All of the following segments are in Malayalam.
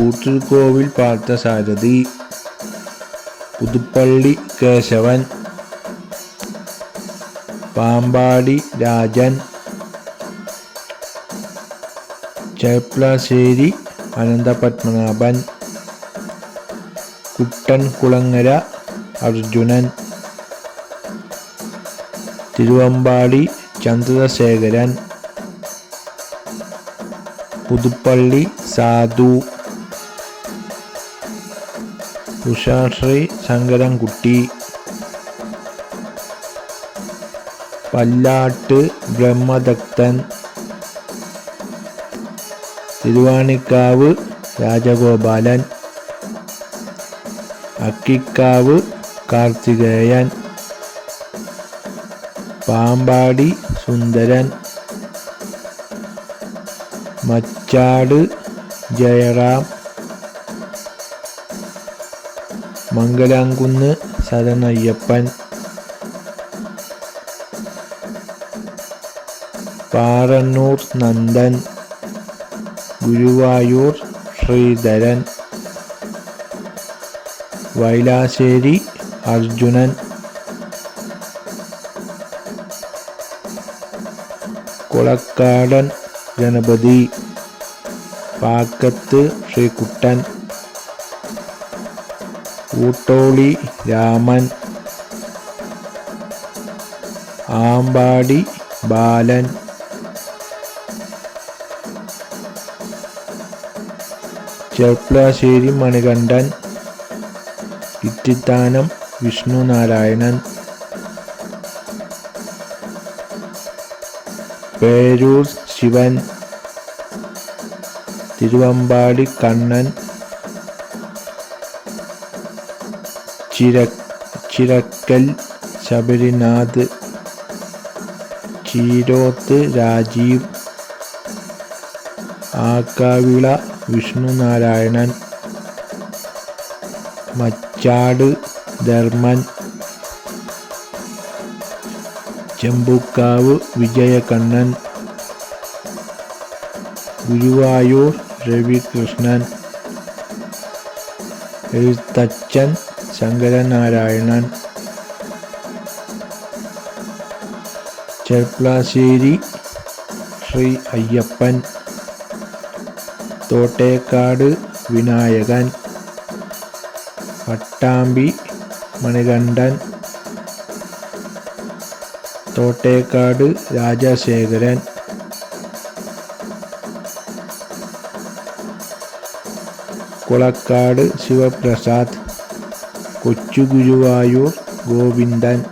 കൂട്ടിൽക്കോവിൽ പാർത്ഥസാരഥി പുതുപ്പള്ളി കേശവൻ പാമ്പാടി രാജൻ ചേപ്ലാശ്ശേരി അനന്തപത്മനാഭൻ കുട്ടൻ കുളങ്ങര അർജുനൻ തിരുവമ്പാടി ചന്ദ്രശേഖരൻ പുതുപ്പള്ളി സാധു. ഉഷാശ്രീ ശങ്കരൻകുട്ടി പല്ലാട്ട് ബ്രഹ്മദത്തൻ തിരുവാണിക്കാവ് രാജഗോപാലൻ അക്കിക്കാവ് കാർത്തികേയൻ പാമ്പാടി സുന്ദരൻ മച്ചാട് ജയറാം മംഗലാംകുന്ന് ശരണയ്യപ്പൻ പാറന്നൂർ നന്ദൻ. ഗുരുവായൂർ ശ്രീധരൻ. വൈലാശ്ശേരി അർജുനൻ. കുളക്കാടൻ ഗണപതി. പാക്കത്ത് ശ്രീകുട്ടൻ. ഊട്ടോളി രാമൻ ആമ്പാടി ബാലൻ ചെർപ്പളശ്ശേരി മണികണ്ഠൻ ഇറ്റിത്താനം വിഷ്ണുനാരായണൻ പേരൂർ ശിവൻ തിരുവമ്പാടി കണ്ണൻ ചിര ചിരക്കൽ ശബരിനാഥ് ചീരോത്ത് രാജീവ് ആക്കാവിള വിഷ്ണുനാരായണൻ മച്ചാട് ധർമ്മൻ ചെമ്പുക്കാവ് വിജയകണ്ണൻ ഗുരുവായൂർ രവികൃഷ്ണൻ എഴുത്തച്ഛൻ ശങ്കരനാരായണൻ ചെർപ്പളശ്ശേരി ശ്രീ അയ്യപ്പൻ തോട്ടേക്കാട് വിനായകൻ പട്ടാമ്പി മണികണ്ഠൻ തോട്ടേക്കാട് രാജശേഖരൻ കുളക്കാട് ശിവപ്രസാദ് കൊച്ചുഗുരുവായൂർ ഗോവിന്ദൻ.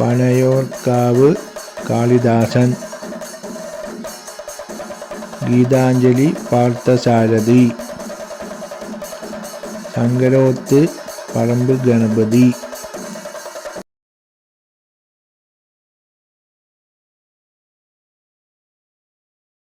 പനയോർക്കാവ് കാളിദാസൻ. ഗീതാഞ്ജലി പാർത്ഥസാരഥി. ശങ്കരോത്ത് പറമ്പ് ഗണപതി.